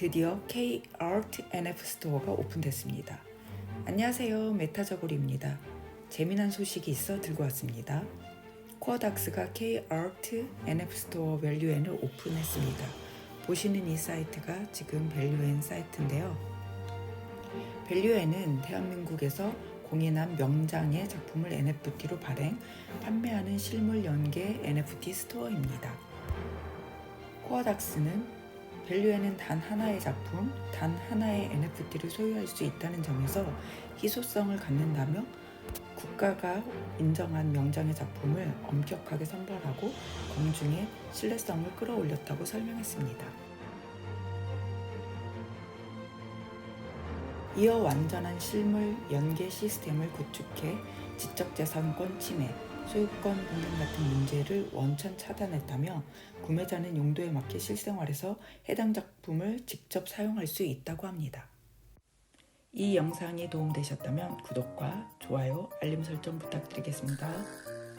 드디어 K-Art NF 스토어가 오픈됐습니다. 안녕하세요. 메타저고리입니다. 재미난 소식이 있어 들고 왔습니다. 코어닥스가 K-Art NF 스토어 밸류엔을 오픈했습니다. 보시는 이 사이트가 지금 밸류엔 사이트인데요. 밸류엔은 대한민국에서 공인한 명장의 작품을 NFT로 발행, 판매하는 실물 연계 NFT 스토어입니다. 코어닥스는 밸류에는 단 하나의 작품, 단 하나의 NFT를 소유할 수 있다는 점에서 희소성을 갖는다며 국가가 인정한 명장의 작품을 엄격하게 선발하고 공중에 신뢰성을 끌어올렸다고 설명했습니다. 이어 완전한 실물 연계 시스템을 구축해 지적재산권 침해, 소유권 분쟁 같은 문제를 원천 차단했다며 구매자는 용도에 맞게 실생활에서 해당 작품을 직접 사용할 수 있다고 합니다. 이 영상이 도움되셨다면 구독과 좋아요, 알림 설정 부탁드리겠습니다.